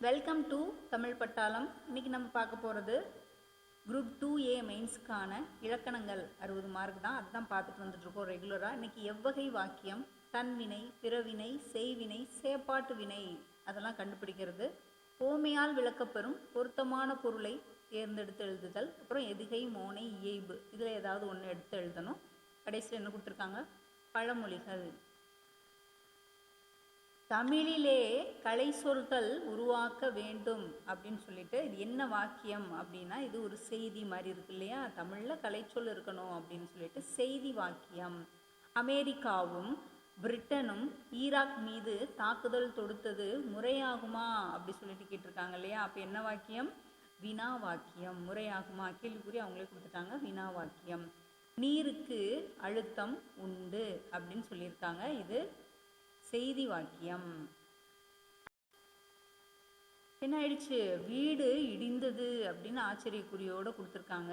Welcome to Tamil பட்டாளம் இன்னைக்கு நம்ம பார்க்க போகிறது குரூப் டூ ஏ மெயின்ஸ்க்கான இலக்கணங்கள் அறுபது மார்க் தான். அதுதான் பார்த்துட்டு வந்துட்டுருக்கோம் ரெகுலராக இன்னைக்கு எவ்வகை வாக்கியம் தன்வினை பிறவினை செய்வினை சேப்பாட்டு வினை அதெல்லாம் கண்டுபிடிக்கிறது. ஓமையால் விளக்கப்பெறும் பொருத்தமான பொருளை தேர்ந்தெடுத்து எழுதுதல். அப்புறம் எதுகை மோனை இயைபு. இதில் ஏதாவது ஒன்று எடுத்து எழுதணும். கடைசியில் என்ன கொடுத்துருக்காங்க? பழமொழிகள். தமிழிலே கலை சொற்கள் உருவாக்க வேண்டும் அப்படின்னு சொல்லிட்டு இது என்ன வாக்கியம் அப்படின்னா இது ஒரு செய்தி மாதிரி இருக்கு இல்லையா? தமிழில் கலைச்சொல் இருக்கணும் அப்படின்னு சொல்லிட்டு செய்தி வாக்கியம். அமெரிக்காவும் பிரிட்டனும் ஈராக் மீது தாக்குதல் தொடுத்தது முறையாகுமா அப்படி சொல்லிட்டு கேட்டிருக்காங்க இல்லையா? அப்போ என்ன வாக்கியம்? வினா வாக்கியம். முறையாகுமா? கேள்விக்குறி அவங்களே கொடுத்துட்டாங்க. வினா வாக்கியம். நீருக்கு அழுத்தம் உண்டு அப்படின்னு சொல்லியிருக்காங்க. இது செய்தி வாக்கியம். என்ன ஆயிடுச்சு வீடு இடிந்தது அப்படின்னு ஆச்சரியக்குறியோடு கொடுத்துருக்காங்க.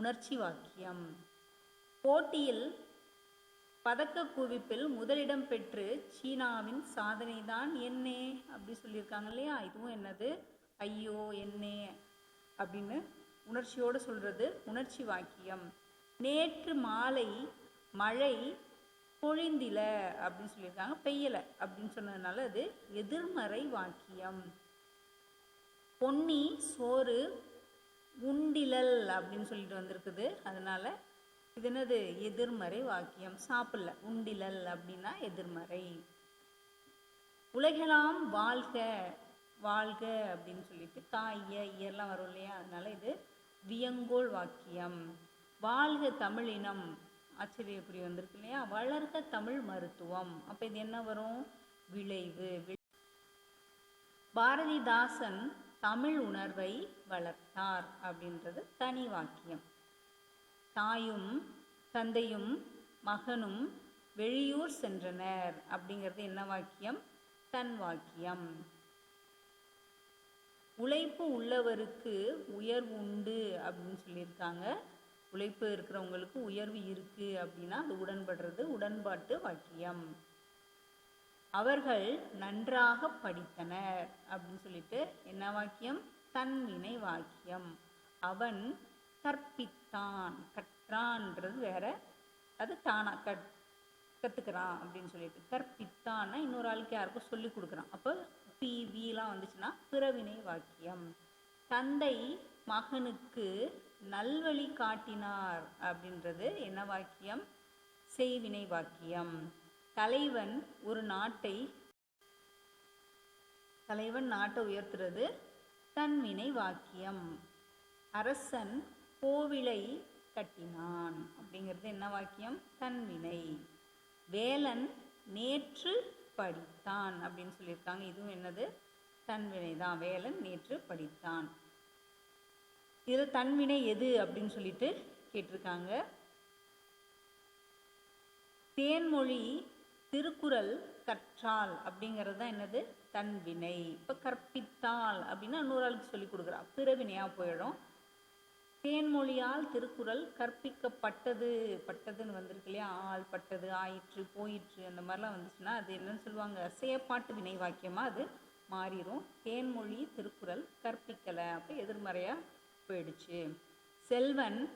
உணர்ச்சி வாக்கியம். போட்டியில் பதக்க குவிப்பில் முதலிடம் பெற்று சீனாவின் சாதனை தான் என்னே அப்படி சொல்லியிருக்காங்க இல்லையா? இதுவும் என்னது? ஐயோ என்னே அப்படின்னு உணர்ச்சியோடு சொல்கிறது உணர்ச்சி வாக்கியம். நேற்று மாலை மழை பொழிந்தில அப்படின்னு சொல்லியிருக்காங்க. பெய்யலை அப்படின்னு சொன்னதுனால அது எதிர்மறை வாக்கியம். பொன்னி சோறு உண்டிலல் அப்படின்னு சொல்லிட்டு வந்திருக்குது. அதனால இது என்னது? எதிர்மறை வாக்கியம். சாப்பிடல. உண்டிலல் அப்படின்னா எதிர்மறை. உலகெல்லாம் வாழ்க வாழ்க அப்படின்னு சொல்லிட்டு காய இயர்லாம் வரும் இல்லையா? அதனால இது வியங்கோள் வாக்கியம். வாழ்க தமிழினம். ஆச்சரியக்குறி வந்திருக்கு இல்லையா? வளர்க தமிழ் மருத்துவம். அப்போ இது என்ன வரும்? விளைவு பாரதிதாசன் தமிழ் உணர்வை வளர்த்தார் அப்படின்றது தனி வாக்கியம். தாயும் தந்தையும் மகனும் வெளியூர் சென்றனர் அப்படிங்கிறது என்ன வாக்கியம்? தன் வாக்கியம். உழைப்பு உள்ளவருக்கு உயர்வு உண்டு அப்படின்னு சொல்லியிருக்காங்க. உழைப்பு இருக்கிறவங்களுக்கு உயர்வு இருக்கு அப்படின்னா அது உடன்படுறது உடன்பாட்டு வாக்கியம். அவர்கள் நன்றாக படித்தனர் அப்படின்னு சொல்லிட்டு என்ன வாக்கியம்? தன்வினை வாக்கியம். அவன் கற்பித்தான். கற்றான்றது வேற அது தானா கற் கற்றுக்கிறான் அப்படின்னு சொல்லிட்டு. கற்பித்தான்னா இன்னொரு ஆளுக்கு யாருக்கும் சொல்லி கொடுக்குறான். அப்போ பி விலாம் வந்துச்சுன்னா பிறவினை வாக்கியம். தந்தை மகனுக்கு நல்வழி காட்டினார் அப்படின்றது என்ன வாக்கியம்? செய்வினை வாக்கியம். தலைவன் ஒரு நாட்டை தலைவன் நாட்டை உயர்த்துறது தன்வினை வாக்கியம். அரசன் கோவிலை கட்டினான் அப்படிங்கிறது என்ன வாக்கியம்? தன்வினை. வேலன் நேற்று படித்தான் அப்படின்னு சொல்லியிருக்காங்க. இதுவும் என்னது? தன்வினை தான் வேலன் நேற்று படித்தான். இதில் தன்வினை எது அப்படின்னு சொல்லிட்டு கேட்டிருக்காங்க. தேன்மொழி திருக்குறள் கற்றால் அப்படிங்கிறது தான் என்னது? தன்வினை. இப்போ கற்பித்தால் அப்படின்னா நூறாளுக்கு சொல்லி கொடுக்குறா. பிறவினையாக போயிடும். தேன்மொழியால் திருக்குறள் கற்பிக்கப்பட்டது. பட்டதுன்னு வந்திருக்கு இல்லையா? ஆள் பட்டது ஆயிற்று போயிற்று அந்த மாதிரிலாம் வந்துச்சுன்னா அது என்னன்னு சொல்லுவாங்க? செயப்பாட்டு வினை வாக்கியமாக அது மாறிடும். தேன்மொழி திருக்குறள் கற்பிக்கலை. அப்போ எதிர்மறையாக போயிடுச்சு. செல்வன்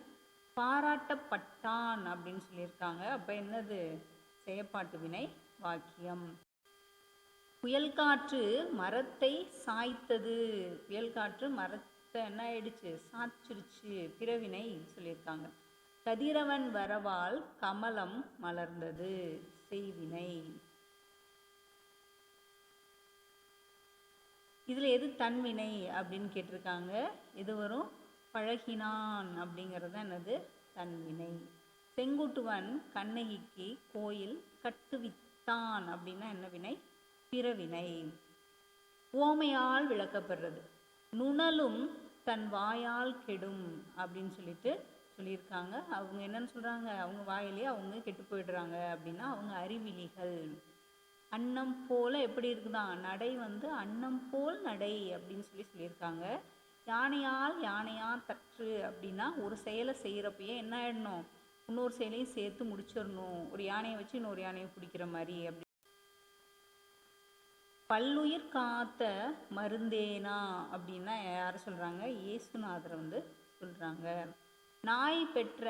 பாராட்டப்பட்டான் அப்படின்னு சொல்லியிருக்காங்க. அப்போ என்னது? செயப்பாட்டு வினை வாக்கியம். புயல் காற்று மரத்தை சாய்த்தது. புயல் காற்று மரத்தை என்ன ஆயிடுச்சு? சாய்ச்சிருச்சு. பிறவினை சொல்லியிருக்காங்க. கதிரவன் வரவால் கமலம் மலர்ந்தது. செய்வினை. இதில் எது தன்வினை அப்படின்னு கேட்டிருக்காங்க. இது வரும்? பழகினான் அப்படிங்கிறது என்னது? தன்வினை செங்குட்டுவன் கண்ணகிக்கு கோயில் கட்டுவித்தான் அப்படின்னா என்ன வினை? பிறவினை. ஓமையால் விளக்கப்படுறது. நுணலும் தன் வாயால் கெடும் அப்படின்னு சொல்லிட்டு சொல்லியிருக்காங்க. அவங்க என்னன்னு சொல்கிறாங்க அவங்க வாயிலேயே அவங்க கெட்டு போயிடுறாங்க அப்படின்னா அவங்க அறிவிலிகள். அன்னம் போல் எப்படி இருக்குதான்? நடை வந்து அன்னம் போல் நடை அப்படின்னு சொல்லி சொல்லியிருக்காங்க. யானையால் யானையாக தற்று அப்படின்னா ஒரு செயலை செய்கிறப்பயே என்ன ஆயிடணும்? இன்னொரு செயலையும் சேர்த்து முடிச்சிடணும். ஒரு யானையை வச்சு இன்னொரு யானையை பிடிக்கிற மாதிரி அப்படி. பல்லுயிர் காத்த மருந்தேனா அப்படின்னா யார் சொல்கிறாங்க இயேசுநாதரை வந்து சொல்கிறாங்க நாய் பெற்ற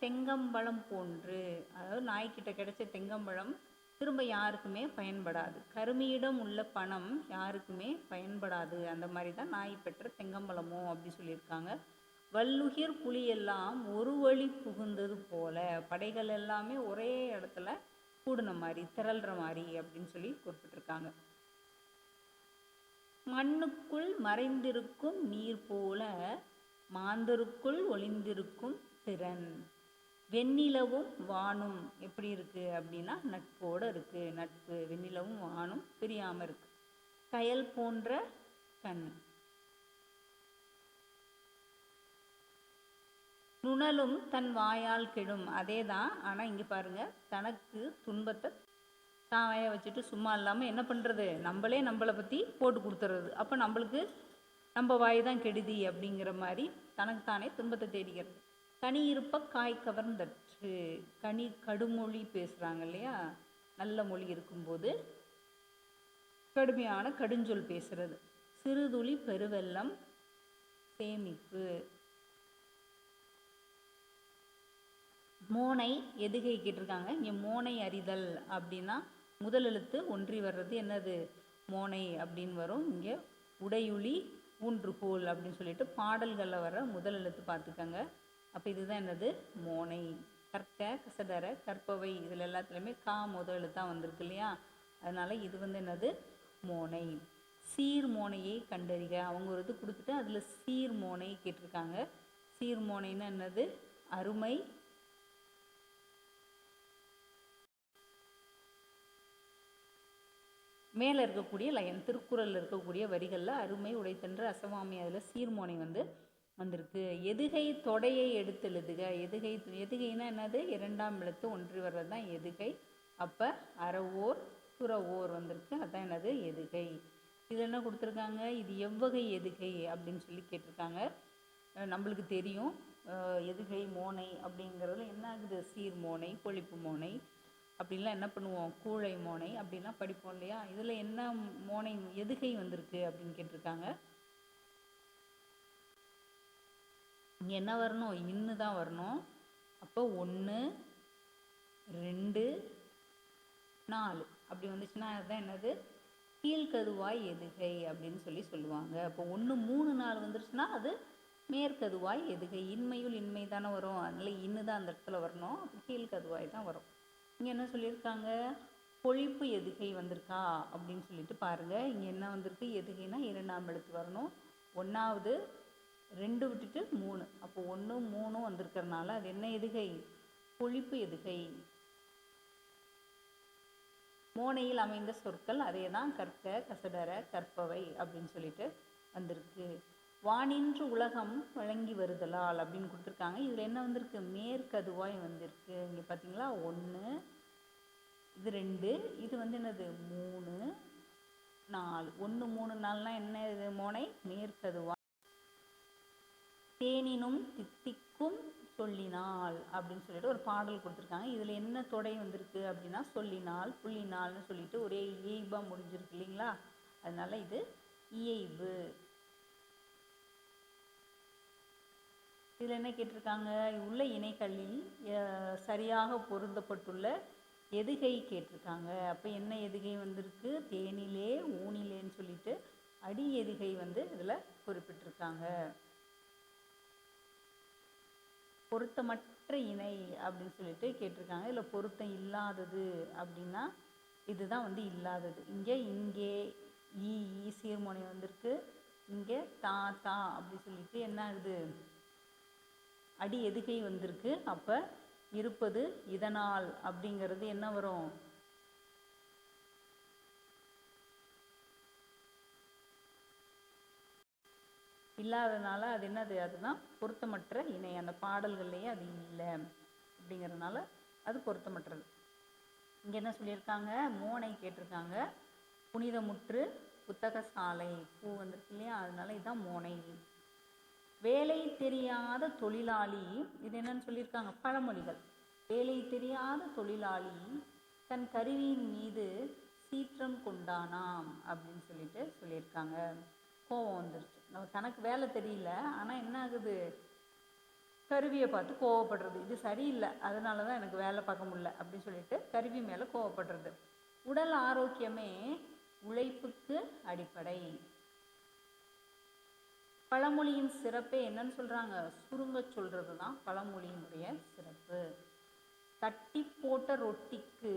தெங்கம்பழம் போன்று அதாவது நாய்க்கிட்ட கிடைச்ச தெங்கம்பழம் திரும்ப யாருக்குமே பயன்படாது. கருமியிடம் உள்ள பணம் யாருக்குமே பயன்படாது. அந்த மாதிரி தான் நாய் பெற்ற தெங்கம்பழமோ அப்படி சொல்லியிருக்காங்க. வல்லுகிர் புலி எல்லாம் ஒரு வழி புகுந்தது போல படைகள் எல்லாமே ஒரே இடத்துல கூடுன மாதிரி திரள்ற மாதிரி அப்படின்னு சொல்லி குறிப்பிட்டிருக்காங்க. மண்ணுக்குள் மறைந்திருக்கும் நீர் போல மாந்தருக்குள் ஒளிந்திருக்கும் திறன். வெண்ணிலவும் வானும் எப்படி இருக்கு அப்படின்னா நட்போட இருக்கு. நட்பு வெண்ணிலவும் வானும் பிரியாம இருக்கு. கயல் போன்ற கண். நுணலும் தன் வாயால் கெடும். அதே தான் ஆனால் இங்கே பாருங்க தனக்கு துன்பத்தை தான் வாய வச்சுட்டு சும்மா இல்லாமல் என்ன பண்ணுறது நம்மளே நம்மளை பற்றி போட்டு கொடுத்துறது. அப்போ நம்மளுக்கு நம்ம வாய் தான் கெடுதி அப்படிங்கிற மாதிரி தனக்கு தானே துன்பத்தை தேடிக்கிறது கனி இருப்ப காய் கவர்ந்தற்று. கனி கடுமொழி பேசுகிறாங்க இல்லையா? நல்ல மொழி இருக்கும்போது கடுமையான கடுஞ்சொல் பேசுகிறது சிறுதுளி பெருவெல்லம் சேமிப்பு. மோனை எதுகை கேட்டிருக்காங்க. இங்கே மோனை அறிதல் அப்படின்னா முதல் எழுத்து ஒன்றி வர்றது என்னது? மோனை அப்படின்னு வரும். இங்கே உடையுளி ஊன்றுகோல் அப்படின்னு சொல்லிட்டு பாடல்களில் வர முதல் எழுத்து பார்த்துக்கங்க. அப்போ இதுதான் என்னது? மோனை. கற்க கசடர கற்பவை. இதில் எல்லாத்துலேயுமே கா முதல் எழுத்தான் வந்திருக்கு இல்லையா? அதனால் இது வந்து என்னது? மோனை. சீர் மோனையை கண்டறிக. அவங்க ஒரு இது கொடுத்துட்டு அதில் சீர் மோனை கேட்டிருக்காங்க. சீர் மோனைன்னா என்னது? அருமை. மேலே இருக்கக்கூடிய லயன் திருக்குறளில் இருக்கக்கூடிய வரிகளில் அருமை உடைத்தன்று அசவாமி. அதில் சீர்மோனை வந்து வந்திருக்கு. எதுகை தொடையை எடுத்தெழுதுக. எதுகை எதுகைனா என்னது? இரண்டாம் எழுத்து ஒன்றி வர்றது தான் எதுகை. அப்போ அறவோர் துறவோர் வந்திருக்கு. அதான் என்னது? எதுகை. இதில் என்ன கொடுத்துருக்காங்க? இது எவ்வகை எதுகை அப்படின்னு சொல்லி கேட்டிருக்காங்க. நம்மளுக்கு தெரியும். எதுகை மோனை அப்படிங்கிறதுல என்ன ஆகுது? சீர் மோனை கொழிப்பு மோனை. அப்படின்லாம் என்ன பண்ணுவோம்? கூழை மோனை அப்படிலாம் படிப்போம் இல்லையா? இதில் என்ன மோனை எதுகை வந்திருக்கு அப்படின்னு கேட்டிருக்காங்க. இங்கே என்ன வரணும்? இன்னு தான் வரணும். அப்போ ஒன்று ரெண்டு நாலு. அப்படி வந்துச்சுன்னா அதுதான் என்னது? கீழ்கதுவாய் எதுகை அப்படின்னு சொல்லி சொல்லுவாங்க. அப்போ ஒன்று மூணு நாலு வந்துருச்சுன்னா அது மேற்கதுவாய் எதுகை. இன்மையுள் இன்மை தானே வரும். அதனால் இன்னு தான் அந்த இடத்துல வரணும். அப்போ கீழ்கதுவாய் தான் வரும். இங்கே என்ன சொல்லியிருக்காங்க? பொழிப்பு எதுகை வந்திருக்கா? அப்படின்னு சொல்லிட்டு பாருங்கள் இங்கே என்ன வந்திருக்கு? எதுகைனா இரண்டாம் எழுத்து வரணும். ஒன்றாவது ரெண்டு விட்டுட்டு மூணு. அப்போ ஒன்று மூணும் வந்திருக்கறனால அது என்ன எதுகை? பொழிப்பு எதுகை? மோனையில் அமைந்த சொற்கள் அதே தான் கற்க கசடர கற்பவை அப்படின்னு சொல்லிட்டு வந்திருக்கு. வானின்று உலகம் வழங்கி வருதலால் அப்படின்னு கொடுத்துருக்காங்க. இதில் என்ன வந்திருக்கு? மேற்கதுவாய் வந்திருக்கு. இங்கே பார்த்தீங்களா ஒன்று இது ரெண்டு இது வந்து என்னது? மூணு நாலு. ஒன்று மூணு நாள்னால் என்ன இது? மோனை மேற்கதுவாய். தேனினும் தித்திக்கும் சொல்லினால் அப்படின்னு சொல்லிட்டு ஒரு பாடல் கொடுத்துருக்காங்க. இதில் என்ன தொடை வந்திருக்கு அப்படின்னா சொல்லினால் புள்ளினால்னு சொல்லிட்டு ஒரே இயைபாக முடிஞ்சிருக்கு இல்லைங்களா? அதனால இது இயைபு. இதில் என்ன கேட்டிருக்காங்க? உள்ள இணைகளில் சரியாக பொருந்தப்பட்டுள்ள எதுகை கேட்டிருக்காங்க. அப்போ என்ன எதுகை வந்திருக்கு? தேனிலே ஊனிலேன்னு சொல்லிட்டு அடி எதுகை வந்து இதில் குறிப்பிட்டிருக்காங்க. பொருத்தமற்ற இணை அப்படின்னு சொல்லிட்டு கேட்டிருக்காங்க. இல்லை பொருத்தம் இல்லாதது அப்படின்னா இதுதான் வந்து இல்லாதது. இங்கே இங்கே ஈ ஈ வந்திருக்கு. இங்கே தா தா அப்படி சொல்லிட்டு என்ன ஆகுது? அடி எதுகை வந்திருக்கு. அப்போ இருப்பது இதனால் அப்படிங்கிறது என்ன வரும்? இல்லாததுனால அது என்னது? அதுதான் பொருத்தமற்ற இணை. அந்த பாடல்கள்லேயே அது இல்லை. அப்படிங்கிறதுனால அது பொருத்தமற்றது. இங்கே என்ன சொல்லியிருக்காங்க? மோனை கேட்டிருக்காங்க. புனிதமுற்று புத்தக சாலை பூ வந்திருக்கு இல்லையா? அதனால இதுதான் மோனை. வேலை தெரியாத தொழிலாளி இது என்னன்னு சொல்லியிருக்காங்க? பழமொழிகள். வேலை தெரியாத தொழிலாளி தன் கருவியின் மீது சீற்றம் கொண்டானாம் அப்படின்னு சொல்லிட்டு சொல்லியிருக்காங்க. கோவம் வந்துருச்சு. நம்ம தனக்கு வேலை தெரியல ஆனால் என்ன ஆகுது? கருவியை பார்த்து கோவப்படுறது. இது சரியில்லை அதனால தான் எனக்கு வேலை பார்க்க முடியல அப்படின்னு சொல்லிட்டு கருவி மேலே கோவப்படுறது. உடல் ஆரோக்கியமே உழைப்புக்கு அடிப்படை. பழமொழியின் சிறப்பே என்னன்னு சொல்றாங்க? சுருங்க சொல்கிறது தான் பழமொழியினுடைய சிறப்பு. தட்டி போட்ட ரொட்டிக்கு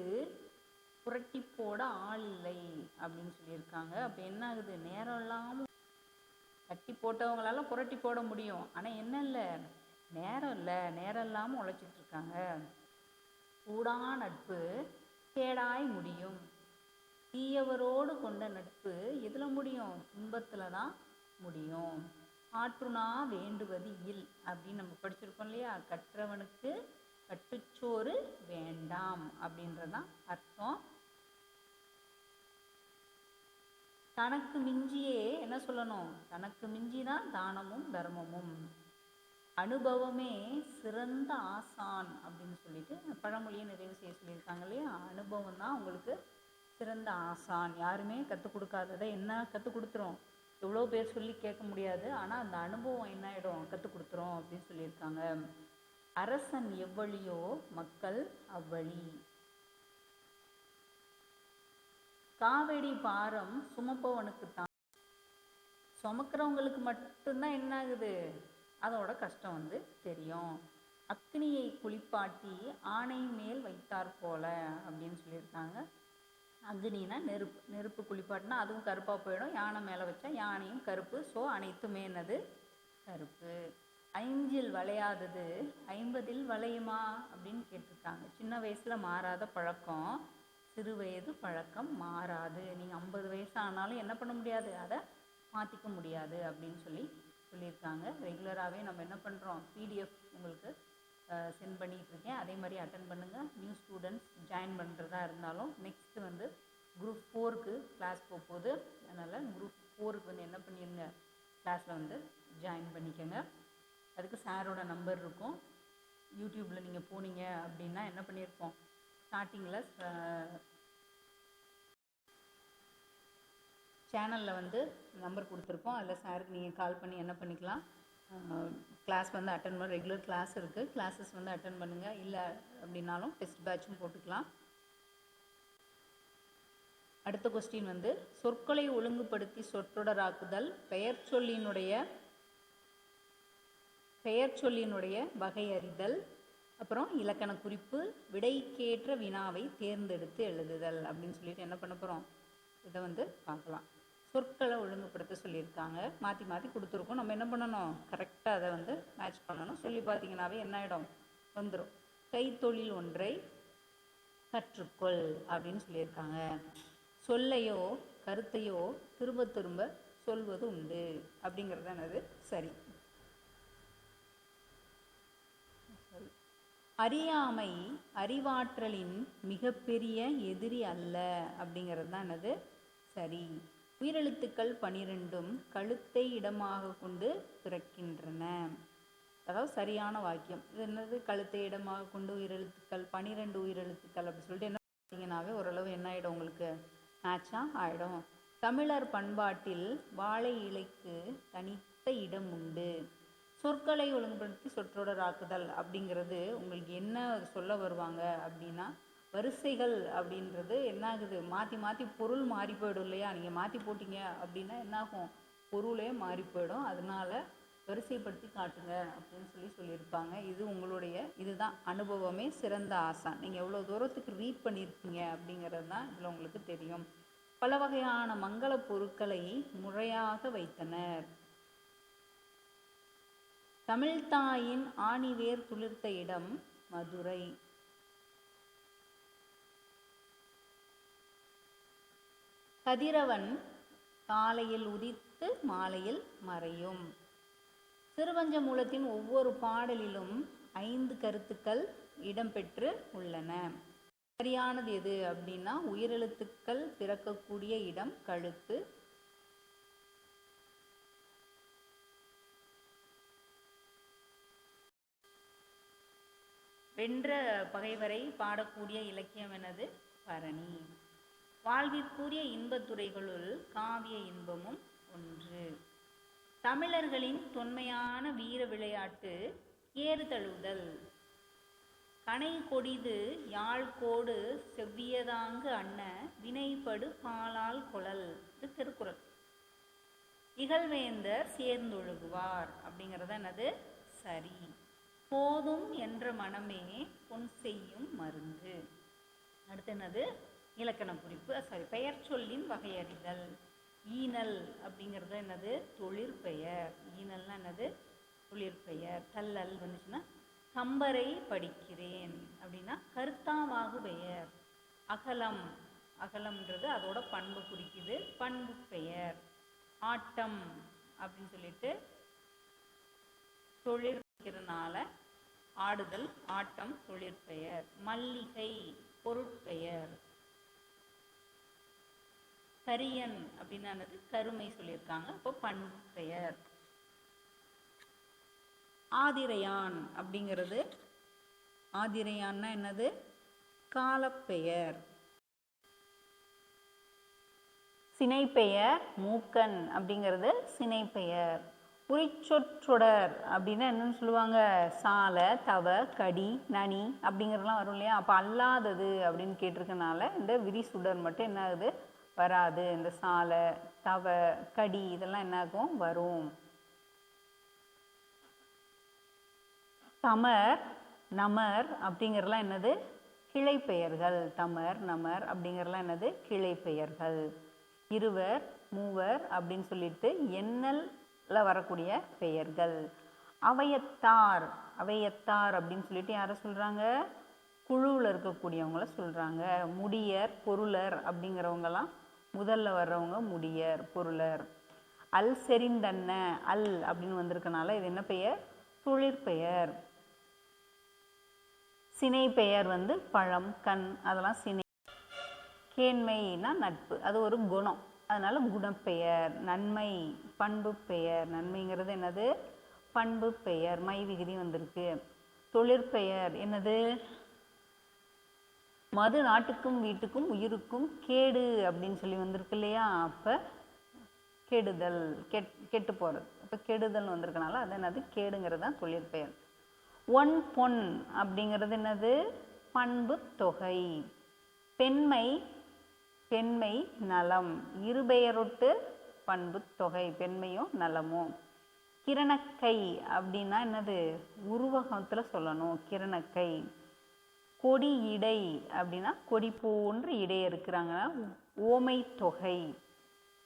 புரட்டி போட ஆள் இல்லை அப்படின்னு சொல்லியிருக்காங்க. அப்போ என்ன ஆகுது? நேரம் இல்லாமல் கட்டி போட்டவங்களால புரட்டி போட முடியும். ஆனால் என்ன இல்லை. நேரம் இல்லை. நேரம் இல்லாமல் உழைச்சிட்டு இருக்காங்க. கூடா நட்பு கேடாய் முடியும். தீயவரோடு கொண்ட நட்பு எதில் முடியும்? துன்பத்தில் தான் முடியும். ஆற்றுனா வேண்டுவது இல் அப்படின்னு நம்ம படிச்சிருக்கோம் இல்லையா? கற்றவனுக்கு கட்டுச்சோறு வேண்டாம் அப்படின்றதான் அர்த்தம். தனக்கு மிஞ்சியே என்ன சொல்லணும்? தனக்கு மிஞ்சிதான் தானமும் தர்மமும். அனுபவமே சிறந்த ஆசான் அப்படின்னு சொல்லிட்டு பழமொழியை நிறைவு செய்ய சொல்லியிருக்காங்க இல்லையா? அனுபவம் தான் உங்களுக்கு சிறந்த ஆசான். யாருமே கற்றுக் கொடுக்காததை என்ன கற்றுக் கொடுத்துரும்? எவ்வளோ பேர் சொல்லி கேட்க முடியாது. ஆனால் அந்த அனுபவம் என்ன ஆகிடும் கற்றுக் கொடுத்துரும் அப்படின்னு சொல்லியிருக்காங்க. அரசன் எவ்வழியோ மக்கள் அவ்வழி. காவடி பாரம் சுமப்பவனுக்கு தான் சுமக்கிறவங்களுக்கு மட்டும்தான் என்ன ஆகுது அதோட கஷ்டம் வந்து தெரியும். அக்னியை குளிப்பாட்டி ஆணை மேல் வைத்தார் போல அப்படின்னு சொல்லியிருக்காங்க. அக்னினா நெருப்பு நெருப்பு குளிப்பாட்டினா அதுவும் கருப்பாக போயிடும். யானை மேலே வச்சா யானையும் கருப்பு. ஸோ அனைத்துமே என்னது? கருப்பு. ஐந்தில் வளையாதது ஐம்பதில் வளையுமா அப்படின்னு கேட்டிருக்காங்க. சின்ன வயசில் மாறாத பழக்கம். சிறு வயது பழக்கம் மாறாது. நீங்கள் ஐம்பது வயசு ஆனாலும் என்ன பண்ண முடியாது? அதை மாற்றிக்க முடியாது அப்படின்னு சொல்லி சொல்லியிருக்காங்க. ரெகுலராகவே நம்ம என்ன பண்ணுறோம் பிடிஎஃப் உங்களுக்கு சென்ட் பண்ணிகிட்டு இருக்கேன். அதே மாதிரி அட்டன் பண்ணுங்கள் நியூ ஸ்டூடெண்ட்ஸ் ஜாயின் பண்ணுறதா இருந்தாலும் நெக்ஸ்ட்டு வந்து குரூப் ஃபோருக்கு கிளாஸ் போகும்போது அதனால் குரூப் ஃபோருக்கு வந்து என்ன பண்ணிடுங்க கிளாஸில் வந்து ஜாயின் பண்ணிக்கோங்க. அதுக்கு சாரோட நம்பர் இருக்கும். யூடியூப்பில் நீங்கள் போனீங்க அப்படின்னா என்ன பண்ணியிருப்போம் ஸ்டார்டிங்கில் சேனலில் வந்து நம்பர் கொடுத்துருப்போம் அதில் சாருக்கு நீங்கள் கால் பண்ணி என்ன பண்ணிக்கலாம்? கிளாஸ் வந்து அட்டன் பண்ண ரெகுலர் கிளாஸ் இருக்குது கிளாஸஸ் வந்து அட்டன் பண்ணுங்கள் இல்லை அப்படின்னாலும் டெஸ்ட் பேட்சும் போட்டுக்கலாம். அடுத்த கொஸ்டின் வந்து சொற்களை ஒழுங்குபடுத்தி சொற்றொடராக்குதல் பெயர் சொல்லினுடைய பெயர் சொல்லினுடைய வகை அறிதல் அப்புறம் இலக்கண குறிப்பு விடைக்கேற்ற வினாவை தேர்ந்தெடுத்து எழுதுதல் அப்படின்னு சொல்லிட்டு என்ன பண்ண போகிறோம் இதை வந்து பார்க்கலாம். சொற்களை ஒழுங்குபடுத்த சொல்லியிருக்காங்க. மாற்றி மாற்றி கொடுத்துருக்கோம். நம்ம என்ன பண்ணணும்? கரெக்டாக அதை வந்து மேட்ச் பண்ணணும். சொல்லி பார்த்தீங்கன்னாவே என்ன ஆகிடும் வந்துடும் கைத்தொழில் ஒன்றை கற்றுக்கொள் அப்படின்னு சொல்லியிருக்காங்க. சொல்லையோ கருத்தையோ திரும்ப திரும்ப சொல்வது உண்டு அப்படிங்கிறது என்னது? சரி. அறியாமை அறிவாற்றலின் மிகப்பெரிய எதிரி அல்ல. அப்படிங்கிறது தான் என்னது? சரி. உயிரெழுத்துக்கள் பனிரெண்டும் கழுத்தை இடமாக கொண்டு பிறக்கின்றன. அதாவது சரியான வாக்கியம். இது என்னது? கழுத்தை இடமாக கொண்டு உயிரெழுத்துக்கள் பனிரெண்டு உயிரெழுத்துக்கள் அப்படின்னு சொல்லிட்டு என்ன பார்த்தீங்கன்னாவே ஓரளவு என்ன ஆகிடும் உங்களுக்கு? மேட்சாக ஆகிடும் தமிழர் பண்பாட்டில் வாழை இலைக்கு தனித்த இடம் உண்டு. சொற்களை ஒழுங்குபடுத்தி சொற்றொடராக்குதல் அப்படிங்கிறது உங்களுக்கு என்ன சொல்ல வருவாங்க அப்படின்னா வரிசைகள் அப்படின்றது என்ன ஆகுது மாற்றி மாற்றி பொருள் மாறி போயிடும் இல்லையா? நீங்கள் மாற்றி போட்டீங்க அப்படின்னா என்னாகும்? பொருளே மாறி போயிடும். அதனால வரிசைப்படுத்தி காட்டுங்க அப்படின்னு சொல்லி சொல்லியிருப்பாங்க. இது உங்களுடைய இதுதான் அனுபவமே சிறந்த ஆசான். நீங்கள் எவ்வளோ தூரத்துக்கு ரீட் பண்ணியிருக்கீங்க அப்படிங்கிறது தான் இதில் உங்களுக்கு தெரியும். பல வகையான மங்கள பொருட்களை முறையாக வைத்தனர். தமிழ்தாயின் ஆணிவேர் துளிர்த்த இடம் மதுரை. கதிரவன் காலையில் உதித்து மாலையில் மறையும். சிறுவஞ்சமூலத்தின் ஒவ்வொரு பாடலிலும் ஐந்து கருத்துக்கள் இடம்பெற்று உள்ளன. சரியானது எது அப்படின்னா உயிரெழுத்துக்கள் பிறக்கக்கூடிய இடம் கழுத்து வென்ற பகைவரை பாடக்கூடிய இலக்கியம் எனது பரணி. வாழ்விற்குரிய இன்பத்துறைகளுள் காவிய இன்பமும் ஒன்று. தமிழர்களின் தொன்மையான வீர விளையாட்டு ஏறு தழுவுதல். கனை கொடிது யாழ்கோடு செவ்வியதாங்கு அன்ன வினைப்படு பாலால் குழல். இது திருக்குறள். இகழ்வேந்தர் சேர்ந்தொழுகுவார் அப்படிங்கிறது என்னது? சரி. போதும் என்ற மனமே பொன் செய்யும் மருந்து. அடுத்து என்னது? இலக்கண குறிப்பு சாரி பெயர் சொல்லின் வகையறிதல். ஈனல் அப்படிங்கிறது என்னது? தொழிற்பெயர் ஈனல்னா என்னது? தொழிற்பெயர் தள்ளல் வந்துச்சுன்னா கம்பரை படிக்கிறேன். அப்படின்னா கருத்தாவாகு பெயர். அகலம். அகலம்ன்றது அதோட பண்பு குறிக்குது. பண்பு பெயர். ஆட்டம் அப்படின்னு சொல்லிட்டு தொழிற்கிறனால ஆடுதல் ஆட்டம் தொழிற்பெயர் மல்லிகை பொருட்பெயர். கரியன் அப்படின்னானது கருமை சொல்லியிருக்காங்க. அப்போ பண்பு பெயர் ஆதிரையான் அப்படிங்கிறது. ஆதிரையான்னா என்னது? காலப்பெயர். சினைப்பெயர் மூக்கன் அப்படிங்கிறது சினைப்பெயர். உரிச்சொற்றொடர் அப்படின்னா என்னன்னு சொல்லுவாங்க? சாலை தவ கடி நனி அப்படிங்கிறதுலாம் வரும் இல்லையா? அப்போ அல்லாதது அப்படின்னு கேட்டிருக்கனால இந்த விரிசுடர் மட்டும் என்ன ஆகுது? வராது. இந்த சாலை தவ கடி இதெல்லாம் என்ன ஆகும் வரும். தமர் நமர் அப்படிங்கிறலாம் என்னது? கிளை பெயர்கள் தமர் நமர் அப்படிங்கிறலாம் என்னது? கிளை பெயர்கள் இருவர் மூவர் அப்படின்னு சொல்லிட்டு எண்ணல் வரக்கூடிய பெயர்கள். அவையத்தார் அவையத்தார் அப்படின்னு சொல்லிட்டு யாரை சொல்கிறாங்க குழுவில் இருக்கக்கூடியவங்கள சொல்கிறாங்க முடியர் பொருளர் அப்படிங்கிறவங்கலாம் முதல்ல வர்றவங்க முடியர் பொருளர். அல் செறிந்தன்ன அல் அப்படின்னு வந்திருக்கனால இது என்ன பெயர்? தொழிற்பெயர் சினை பெயர் வந்து பழம் கண் அதெல்லாம் சினை. கேண்மைனா நட்பு. அது ஒரு குணம். அதனால் குணப்பெயர் நன்மை பண்பு பெயர் நன்மைங்கிறது என்னது? பண்பு பெயர் மை விகுதி வந்திருக்கு. தொழிற்பெயர் என்னது? மது நாட்டுக்கும் வீட்டுக்கும் உயிருக்கும் கேடு அப்படின்னு சொல்லி வந்திருக்கு இல்லையா? அப்போ கெடுதல் கெட் கெட்டு போகிறது இப்போ கெடுதல் வந்திருக்கனால அது என்னது? கேடுங்கிறது தான் தொழிற்பெயர். ஒன் பொன் அப்படிங்கிறது என்னது? பண்பு தொகை. பெண்மை பெண்மை நலம் இருபெயரொட்டு பண்பு தொகை பெண்மையும் நலமும். கிரணக்கை அப்படின்னா என்னது? உருவகத்தில் சொல்லணும் கிரணக்கை. கொடி இடை அப்படின்னா கொடி போன்ற இடை இருக்கிறாங்கன்னா ஓமை தொகை.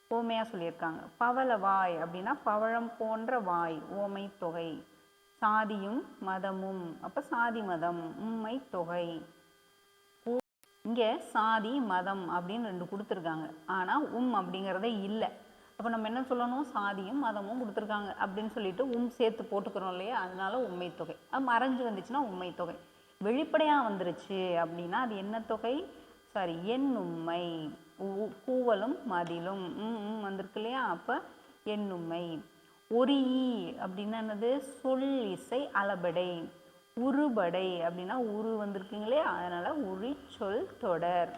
ஓமையாக சொல்லியிருக்காங்க. பவள வாய் அப்படின்னா பவழம் போன்ற வாய் ஓமை தொகை. சாதியும் மதமும். அப்போ சாதி மதம் உண்மை தொகை. இங்கே சாதி மதம் அப்படின்னு ரெண்டு கொடுத்துருக்காங்க. ஆனால் உம் அப்படிங்கிறதே இல்லை. அப்போ நம்ம என்ன சொல்லணும்? சாதியும் மதமும் கொடுத்துருக்காங்க அப்படின்னு சொல்லிட்டு உம் சேர்த்து போட்டுக்கிறோம் இல்லையா? அதனால உண்மை தொகை. அது மறைஞ்சு வந்துச்சுன்னா உண்மை தொகை. வெளிப்படையாக வந்துருச்சு அப்படின்னா அது என்ன தொகை? சாரி என் உண்மை கூவலும் மதிலும். ம் வந்திருக்கு இல்லையா? அப்போ எண்ணுமை ஒரி அப்படின்னா என்னது? சொல் இசை அளபடை. உருபடை அப்படின்னா உரு வந்திருக்குங்களே அதனால் உரிச்சொல் தொடர்.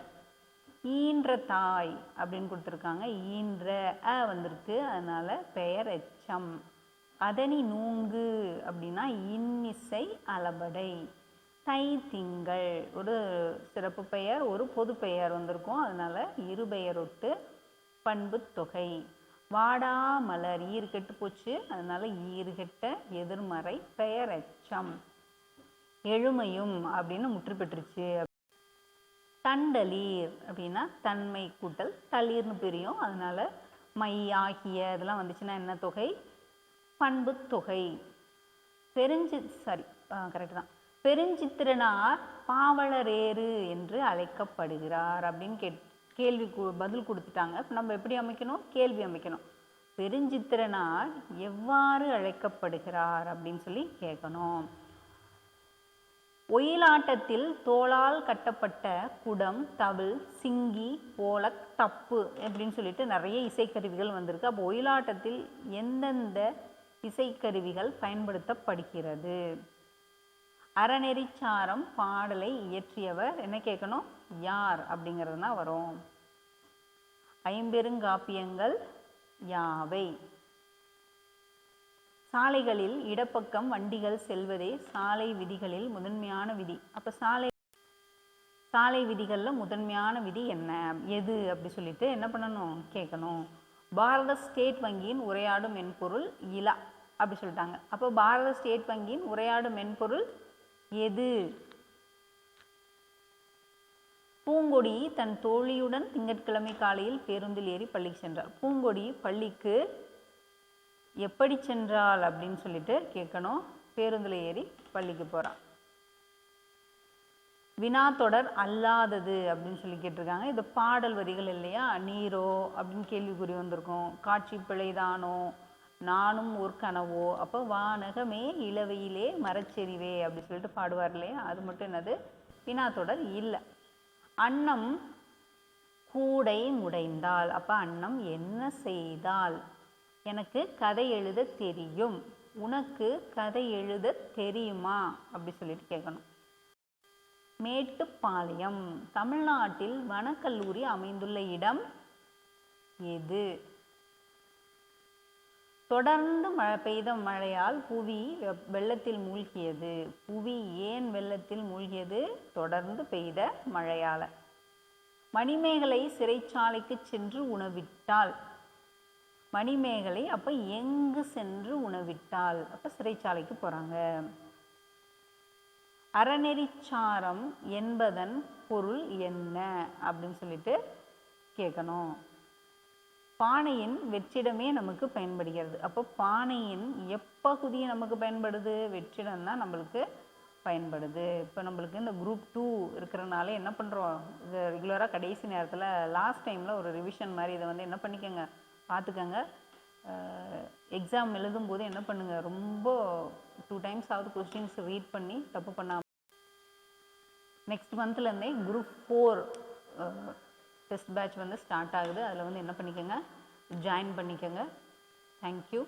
ஈன்ற தாய் அப்படின்னு கொடுத்துருக்காங்க. ஈன்ற அ வந்திருக்கு. அதனால் பெயர் எச்சம். அதனி நூங்கு அப்படின்னா இன்னிசை அளபடை. தை திங்கள் ஒரு சிறப்பு பெயர் ஒரு பொது பெயர் வந்திருக்கும். அதனால் இரு பெயரொட்டு பண்பு தொகை. வாடா மலர் ஈர்கெட்டு கெட்டு போச்சு. அதனால் ஈர்கெட்ட எதிர்மறை பெயர் எச்சம். எழுமையும் அப்படின்னு முற்று பெற்றுச்சு. தண்டலீர் அப்படின்னா தன்மை கூட்டல் தளிர்னு பிரியும். அதனால மை ஆகிய இதெல்லாம் வந்துச்சுன்னா என்ன தொகை? பண்பு தொகை. பெருஞ்சி சாரி கரெக்ட் தான். பெருஞ்சித்திரனார் பாவலரேறு என்று அழைக்கப்படுகிறார் அப்படின்னு கேட் கேள்வி பதில் கொடுத்துட்டாங்க. நம்ம எப்படி அமைக்கணும்? கேள்வி அமைக்கணும். பெருஞ்சித்திரனார் எவ்வாறு அழைக்கப்படுகிறார் அப்படின்னு சொல்லி கேட்கணும். ஒயிலாட்டத்தில் தோளால் கட்டப்பட்ட குடம் தவில் சிங்கி போலக் தப்பு அப்படின்னு சொல்லிட்டு நிறைய இசைக்கருவிகள் வந்திருக்கு. அப்போ ஒயிலாட்டத்தில் எந்தெந்த இசைக்கருவிகள் பயன்படுத்தப்படுகிறது? அறநெறிச்சாரம் பாடலை இயற்றியவர் என்ன கேட்கணும்? யார் அப்படிங்கிறது தான் வரும். ஐம்பெருங்காப்பியங்கள் யாவை? சாலைகளில் இடப்பக்கம் வண்டிகள் செல்வதே சாலை விதிகளில் முதன்மையான விதி. அப்போ சாலை சாலை விதிகளில் முதன்மையான விதி என்ன? எது அப்படி சொல்லிட்டு என்ன பண்ணணும்? கேட்கணும். பாரத ஸ்டேட் வங்கியின் உரையாடும் மென்பொருள் இலா அப்படி சொல்லிட்டாங்க. அப்போ பாரத ஸ்டேட் வங்கியின் உரையாடும் மென்பொருள் எது? பூங்கொடி தன் தோழியுடன் திங்கட்கிழமை காலையில் பேருந்தில் ஏறி பள்ளிக்கு சென்றார். பூங்கொடி பள்ளிக்கு எப்படி சென்றாள் அப்படின்னு சொல்லிட்டு கேட்கணும். பேருந்தில் ஏறி பள்ளிக்கு போகிறான் வினா தொடர் அல்லாதது அப்படின்னு சொல்லி கேட்டிருக்காங்க. இது பாடல் வரிகள் இல்லையா? நீரோ அப்படின்னு கேள்விக்குறி வந்திருக்கும். காட்சி பிழைதானோ? நானும் ஒரு கனவோ? அப்போ வானகமே இளவையிலே மரச்செறிவே அப்படின்னு சொல்லிட்டு பாடுவார் இல்லையா? அது மட்டும் என்னது? வினா தொடர் இல்லை. அன்னம் கூடை முடைந்தால் அப்போ அன்னம் என்ன செய்தால்? எனக்கு கதை எழுத தெரியும். உனக்கு கதை எழுத தெரியுமா? அப்படி சொல்லிட்டு கேட்கணும் மேட்டுப்பாளையம் தமிழ்நாட்டில் வனக்கல்லூரி அமைந்துள்ள இடம் எது? தொடர்ந்து மழை பெய்த மழையால் புவி வெள்ளத்தில் மூழ்கியது. புவி ஏன் வெள்ளத்தில் மூழ்கியது? தொடர்ந்து பெய்த மழையால. மணிமேகலை சிறைச்சாலைக்கு சென்று உணவிட்டாள். மணிமேகலை அப்ப எங்கு சென்று உணவிட்டாள்? அப்ப சிறைச்சாலைக்கு போறாங்க. அறநெறிச்சாரம் என்பதன் பொருள் என்ன? அப்படின்னு சொல்லிட்டு கேட்கணும் பானையின் வெற்றிடமே நமக்கு பயன்படுகிறது. அப்போ பானையின் எப்பகுதி நமக்கு பயன்படுது? வெற்றிடம் தான் நம்மளுக்கு பயன்படுது. இப்போ நம்மளுக்கு இந்த குரூப் டூ இருக்கிறனால என்ன பண்ணுறோம் இது ரெகுலராக கடைசி நேரத்தில் லாஸ்ட் டைமில் ஒரு ரிவிஷன் மாதிரி இதை வந்து என்ன பண்ணிக்கோங்க? பார்த்துக்கங்க. எக்ஸாம் எழுதும்போது என்ன பண்ணுங்கள் ரொம்ப டூ டைம்ஸ் ஆகுது கொஸ்டின்ஸ் ரீட் பண்ணி தப்பு பண்ணாமல் நெக்ஸ்ட் மந்த்லேருந்தே குரூப் ஃபோர் டெஸ்ட் பேட்ச் வந்து ஸ்டார்ட் ஆகுது. அதில் வந்து என்ன பண்ணிக்கோங்க? ஜாயின் பண்ணிக்கோங்க. தேங்க்யூ